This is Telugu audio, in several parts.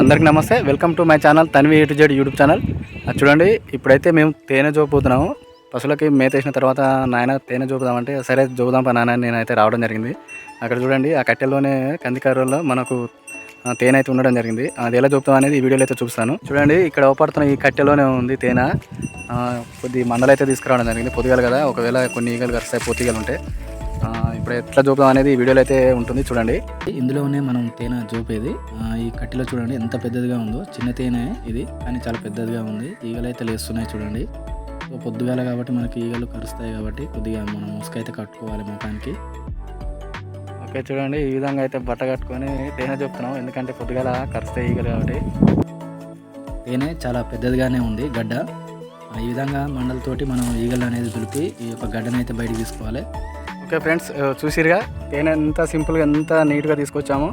అందరికి నమస్తే. Welcome to my channel Tanvi A to Z YouTube channel అది చూడండి ఇప్పుడైతే మేము తేనె జోపుతున్నాము. పశువులకి మేతేసిన తర్వాత నాయన తేనె చూపుదామంటే సరే జోపుదాం పా నాన్న నేనైతే రావడం జరిగింది. అక్కడ చూడండి ఆ కట్టెల్లోనే కందికారుల్లో మనకు తేనె అయితే ఉండడం జరిగింది. అది ఎలా చూపుతాం అనేది ఈ వీడియోలో అయితే చూపిస్తాను. చూడండి ఇక్కడ అవపడుతున్న ఈ కట్టెలోనే ఉంది తేనె. కొద్ది మండలైతే తీసుకురావడం జరిగింది. పొద్దుగాలు కదా ఒకవేళ కొన్ని ఈగలు కరుస్తాయి పొత్తిగలు ఉంటే. ఎట్లా చూపుదాం అనేది ఈ వీడియోలో అయితే ఉంటుంది చూడండి. ఇందులోనే మనం తేనె చూపేది. ఈ కట్టెలో చూడండి ఎంత పెద్దదిగా ఉందో. చిన్న తేనె ఇది కానీ చాలా పెద్దదిగా ఉంది. ఈగలు అయితే లేస్తున్నాయి చూడండి. సో పొద్దుగాల కాబట్టి మనకి ఈగలు కరుస్తాయి కాబట్టి కొద్దిగా మనం ముసుకైతే కట్టుకోవాలి ముఖానికి. ఓకే చూడండి. ఈ విధంగా అయితే బట్ట కట్టుకొని తేనె చెప్తున్నాం. ఎందుకంటే పొద్దుగాల కరుస్తాయి ఈగలు కాబట్టి. తేనె చాలా పెద్దదిగానే ఉంది గడ్డ. ఈ విధంగా మండలతోటి మనం ఈగలు అనేది దులిపి ఈ యొక్క గడ్డను అయితే బయటికి తీసుకోవాలి. ఓకే ఫ్రెండ్స్ చూసిరుగా? తేనె ఎంత సింపుల్గా ఎంత నీట్గా తీసుకొచ్చామో.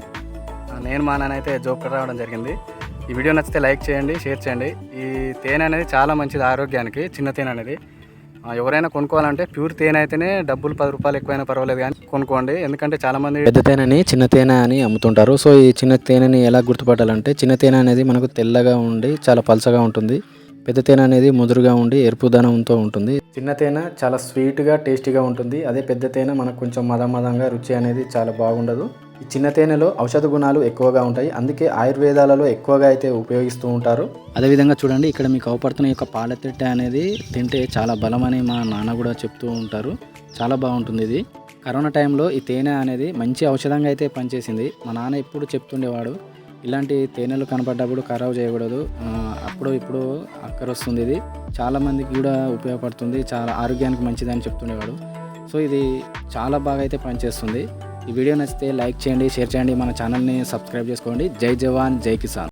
నేను మా నాన్న అయితే జోక్ రావడం జరిగింది. ఈ వీడియో నచ్చితే లైక్ చేయండి షేర్ చేయండి. ఈ తేనె అనేది చాలా మంచిది ఆరోగ్యానికి చిన్న తేనె అనేది. ఎవరైనా కొనుక్కోవాలంటే ప్యూర్ తేనె అయితేనే డబ్బులు పది రూపాయలు ఎక్కువైనా పర్వాలేదు కానీ కొనుక్కోండి. ఎందుకంటే చాలామంది పెద్ద తేనెని చిన్న తేనె అని అమ్ముతుంటారు. సో ఈ చిన్న తేనెని ఎలా గుర్తుపట్టాలంటే చిన్న తేనె అనేది మనకు తెల్లగా ఉండి చాలా పలసగా ఉంటుంది. పెద్ద తేనె అనేది ముదురుగా ఉండి ఎరుపుదనంతో ఉంటుంది. చిన్న తేనె చాలా స్వీట్గా టేస్టీగా ఉంటుంది. అదే పెద్ద తేనె మనకు కొంచెం మదమదంగా రుచి అనేది చాలా బాగుండదు. ఈ చిన్న తేనెలో ఔషధ గుణాలు ఎక్కువగా ఉంటాయి. అందుకే ఆయుర్వేదాలలో ఎక్కువగా అయితే ఉపయోగిస్తూ ఉంటారు. అదేవిధంగా చూడండి ఇక్కడ మీకు అవపడుతున్న యొక్క పాలతిట్ట అనేది తింటే చాలా బలం అని మా నాన్న కూడా చెప్తూ ఉంటారు. చాలా బాగుంటుంది ఇది. కరోనా టైంలో ఈ తేనె అనేది మంచి ఔషధంగా అయితే పనిచేసింది. మా నాన్న ఎప్పుడు చెప్తుండేవాడు ఇలాంటి తేనెలు కనపడ్డప్పుడు ఖరాబ్ చేయకూడదు. అప్పుడు ఇప్పుడు అక్కరొస్తుంది ఇది. చాలామందికి కూడా ఉపయోగపడుతుంది. చాలా ఆరోగ్యానికి మంచిది అని చెప్తుండేవాడు. సో ఇది చాలా బాగా అయితే పనిచేస్తుంది. ఈ వీడియో నచ్చితే లైక్ చేయండి షేర్ చేయండి. మన ఛానల్ని సబ్స్క్రైబ్ చేసుకోండి. జై జవాన్ జై కిసాన్.